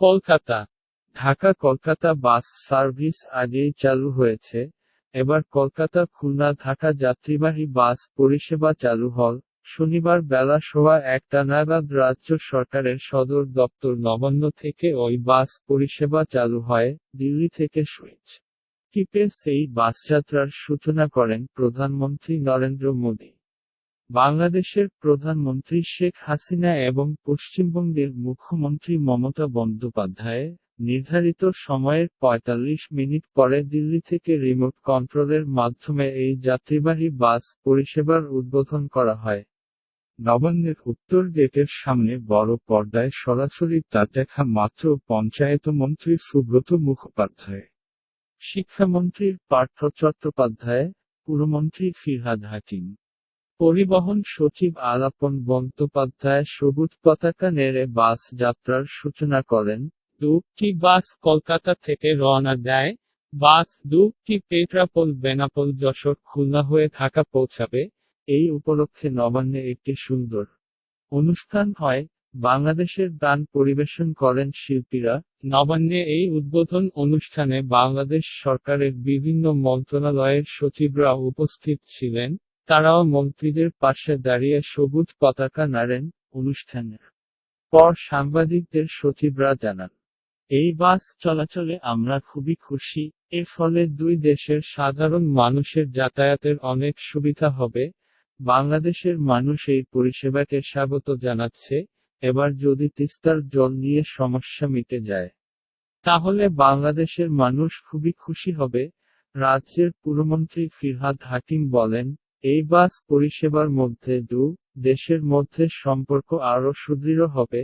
Kolkata. Dhaka Kolkata bus service আগেই চালু হয়েছে। এবার কলকাতা খুলনা ঢাকা যাত্রীবাহী বাস পরিষেবা চালু হল। শনিবার বেলা সোয়া একটা নাগাদ রাজ্য সরকারের সদর দপ্তর নবান্ন থেকে ওই বাস পরিষেবা চালু হয়, দিল্লি থেকে সুইচ। টিপে সেই বাস যাত্রার সূচনা করেন প্রধানমন্ত্রী নরেন্দ্র মোদী। বাংলাদেশের প্রধানমন্ত্রী শেখ হাসিনা এবং পশ্চিমবঙ্গের মুখ্যমন্ত্রী মমতা বন্দ্যোপাধ্যায় নির্ধারিত সময়ের ৪৫ মিনিট পরে দিল্লি থেকে রিমোট কন্ট্রোলের মাধ্যমে এই যাত্রীবাহী বাস পরিষেবার উদ্বোধন করা হয়। নবান্নের উত্তর গেটের সামনে বড় পর্দায় সরাসরি তা দেখা মাত্র পঞ্চায়েত মন্ত্রী সুব্রত মুখোপাধ্যায়। শিক্ষামন্ত্রী পার্থ চট্টোপাধ্যায়, পুরমন্ত্রী ফিরহাদ হাকিম। পরিবহন সচিব আলাপন বন্দ্যোপাধ্যায় সবুজ পতাকা নেড়ে বাস যাত্রার সূচনা করেন। দুটি বাস কলকাতা থেকে রওনা দেয়। বাস দুটি পেট্রাপোল, বেনাপোল যশোর খুলনা হয়ে ঢাকা পৌঁছাবে। এই উপলক্ষে নবান্নে একটি সুন্দর অনুষ্ঠান হয়। বাংলাদেশের গান পরিবেশন করেন শিল্পীরা। নবান্নে এই উদ্বোধন অনুষ্ঠানে বাংলাদেশ সরকারের বিভিন্ন মন্ত্রণালয়ের সচিবরা উপস্থিত ছিলেন। তারাও মন্ত্রীদের পাশে দাঁড়িয়ে সবুজ পতাকা নাড়েন অনুষ্ঠানের পর সাংবাদিকদের সচিবরা জানান, এই বাস চলাচলে আমরা খুবই খুশি, এর ফলে দুই দেশের সাধারণ মানুষের যাতায়াতের অনেক সুবিধা হবে, বাংলাদেশের মানুষ এই পরিষেবাকে স্বাগত জানাচ্ছে, এবার যদি তিস্তার জল নিয়ে সমস্যা মিটে যায়, তাহলে বাংলাদেশের মানুষ খুবই খুশি হবে, রাজ্যের পুরমন্ত্রী ফিরহাদ হাকিম বলেন এই বাস পরিষেবার মধ্যে দু দেশের মধ্যে সম্পর্ক আরও সুদৃঢ় হবে